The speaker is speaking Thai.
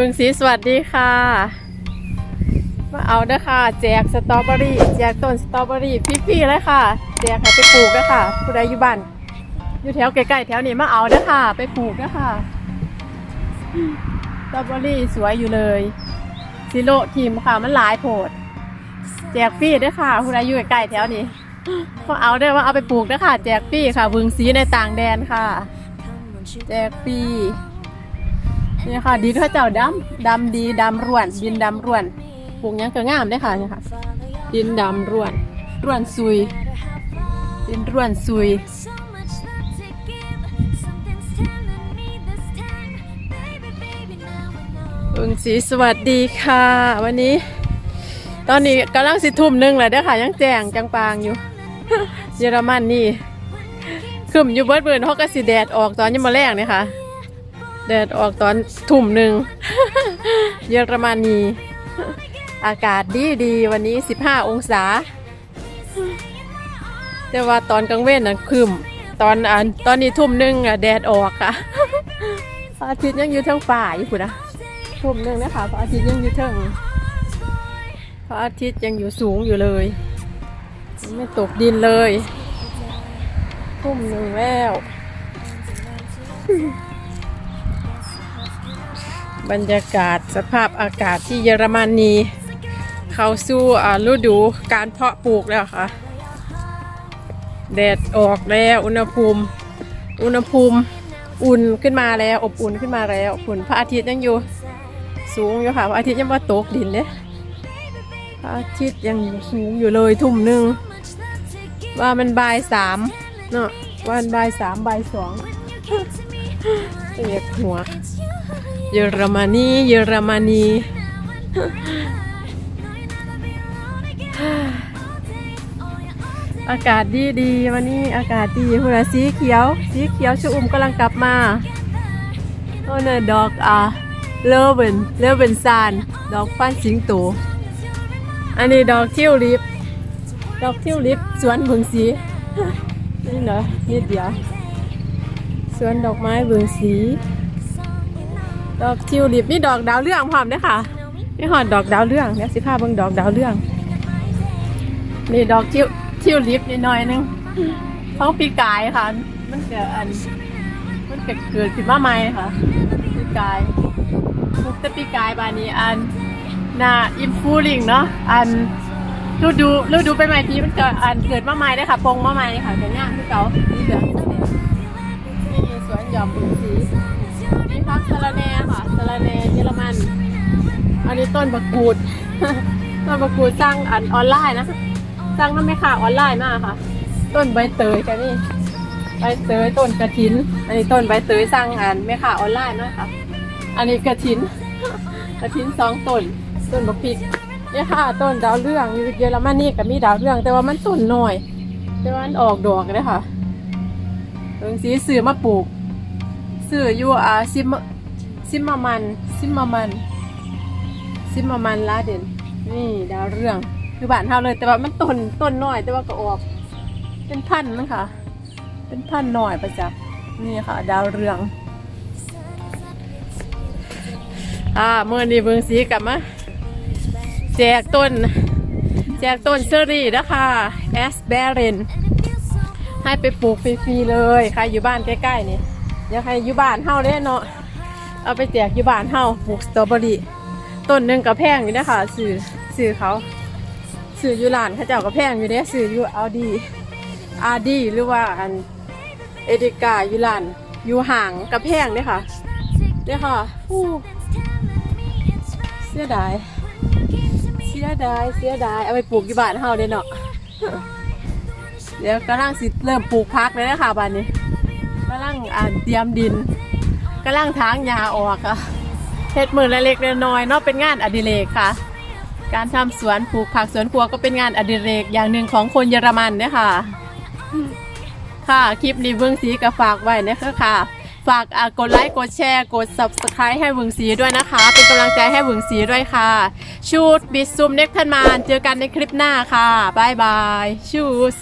บึงสีสวัสดีค่ะ มาเอาเด้อค่ะ แจกสตรอเบอรี่แจกต้นสตรอเบอรี่พี่ๆเลยค่ะ แจกให้ไปปลูกเด้อค่ะ ผู้ใดอยู่บ้านอยู่แถวใกล้ๆแถวนี้มาเอาเด้อค่ะ ไปปลูกเด้อค่ะสตรอเบอรี่สวยอยู่เลยซิโลทีมค่ะมันหลายโพดแจกฟรีเด้อค่ะผู้ใดอยู่ใกล้ๆแถวนี้มาเอาเด้อว่าเอาไปปลูกเด้อค่ะ แจกฟรีค่ะบึงสีในต่างแดนค่ะ แจกฟรี นี่ค่ะดินเขาเจ้าดำดำดีดำร่วน ดินดำร่วนปลูกยังก็งามได้ค่ะนี่ค่ะ ดินดำร่วน ร่วนซุย ดินร่วนซุย So much love to give. Something's telling me this time, baby, baby, now I know. บึงสีสวัสดีค่ะ วันนี้ ตอนนี้กำลังสิทุ่มหนึ่งเลยเด้อค่ะ ยังแจงจังปางอยู่ เยอรมันนี่ขึ้นอยู่เบิดเบิดเขาก็สิแดดออกตอนยังมาแรงเนี่ยค่ะ แดดออกตอนทุ่มหนึ่ง เยอรมนีอากาศดีดีวันนี้ 15 องศา แต่ว่าตอนกลางเว้นน่ะคืมตอนอตอนนี้ทุ่มหนึ่งอะแดดออกค่ะพระอาทิตย์ยังอยู่ทั้งฝ่าอยู่คุณนะทุ่มหนึ่งนะคะพระอาทิตย์ยังอยู่ทั้งพระอาทิตย์ยังอยู่สูงอยู่เลย ไม่ตกดินเลยทุ่มหนึ่งแล้ว บรรยากาศสภาพอากาศที่เยอรมนี เขาสู่อ่าฤดูการเพาะปลูกแล้วค่ะ แดดออกแล้วอุณหภูมิ อุณหภูมิอุ่นขึ้นมาแล้ว อบอุ่นขึ้นมาแล้วฝุ่นพระอาทิตย์ยังอยู่ สูงอยู่ค่ะพระอาทิตย์ยังว่าตกดินเลยพระอาทิตย์ยังอยู่สูงอยู่เลยทุ่มหนึ่งว่ามันบ่ายสามเนาะวันบ่ายสามบ่ายสอง เอียดหัว เยอรมนีเยอรมนีอากาศดีดีวันนี้อากาศดีหัวสีเขียว สีเขียวชอุ่มกำลังกลับมาโอ้เนี่ยดอกอะเลเวนเลเวนซานดอกฟันสิงโตอันนี้ดอกทิวลิปดอกทิวลิปสวนเบึงสีนี่เหรอนิดเดียว สวนดอกไม้เบึงสี ดอกทิวลิปนี่ดอกดาวเรืองพร้อมเด้อค่ะนี่หอดดอกดาวเรืองเดี๋ยสิพาเบิ่งดอกดาวเรืองนี่ดอกทิวทิวลิปนิดหน่อยนึงท้องปีกายค่ะ มันเกิดอัน มันเกิดเกิดขึ้นมาใหม่ค่ะปีกายทุกแต่ปีกายบานี้อันน่าอิมฟูลิงเนาะอันฤดูฤดูไปใหม่ทีมันเกิดอันเกิดมาใหม่ได้ค่ะปงมาใหม่ค่ะแต่งามคือเก่านี่เดือนี่สว อมบุญสีนี่พักสะระแหน่ค่ะสะระแหน่เยอรมัน อันนี้ต้นบักกูด ต้นบักกูดสร้างอันออนไลน์นะสร้างน้ำแม่ค้าออนไลน์มากค่ะ ต้นใบเตยกันนี่ใบเตยต้นกระถิน อันนี้ต้นใบเตยสร้างอันแม่ค้าออนไลน์มากค่ะ อันนี้กระถิน กระถินสองต้น ต้นบักพริกนี่ค่ะต้นดาวเรืองอยู่เยอรมนีก็มีดาวเรือง แต่ว่ามันต้นน้อย แต่ว่ามันออกดอกเลยค่ะเรื่องสีสื่อมาปลูก สื่ออยู่อ่าซิมซิมมามัน ซิมมามัน ซิมมามันลาเด่นนี่ดาวเรืองคือบ้านเฮาเลย แต่ว่ามันต้นต้นน้อยแต่ว่าก็ออก เป็นพันธุ์นะคะ เป็นพันธุ์น้อยประจักนี่ค่ะ ดาวเรือง อ่าเมื่อนี้เบิงสีกลับมาแจกต้น แจกต้นเซอรี่นะคะแอสเบรนให้ไปปลูกฟรีๆเลย ใครอยู่บ้านใกล้ๆนี่ อยากให้อยู่บ้านเฮาเด้เนาะเอาไปแจกอยู่บ้านเฮาปลูกสตรอเบอรี่ต้นหนึ่งก็แพงอยู่นะคะสื่อสื่อเขาสื่ออยู่ร้านเขาเจ้าก็แพงอยู่เด้สื่ออยู่เอาดีอาดีหรือว่าอันเอเดกาอยู่ร้านอยู่ห่างกับแพงเด้ค่ะเด้ค่ะอู้เสียดายเสียดายเสียดายเอาไปปลูกอยู่บ้านเฮาเด้เนาะเดี๋ยวกำลังสิเริ่มปลูกพักเลยนะคะบ้านนี้ กำลังอ่านเตรียมดินกำลังทางยาออกค่ะเฮ็ดมือเล็กๆน้อยๆเนาะเป็นงานอดิเรกค่ะ การทำสวนปลูกผักสวนครัวก็เป็นงานอดิเรกอย่างหนึ่งของคนเยอรมันเนี่ยค่ะ ค่ะคลิปนี้เบื้องสีก็ฝากไว้นะคะค่ะ ฝากกดไลค์กดแชร์กด subscribe ให้เวึงสีด้วยนะคะ เป็นกำลังใจให้เวึงสีด้วยค่ะ ชูดบิดซุมเน็กทันมานเจอกันในคลิปหน้าค่ะบายบายชูส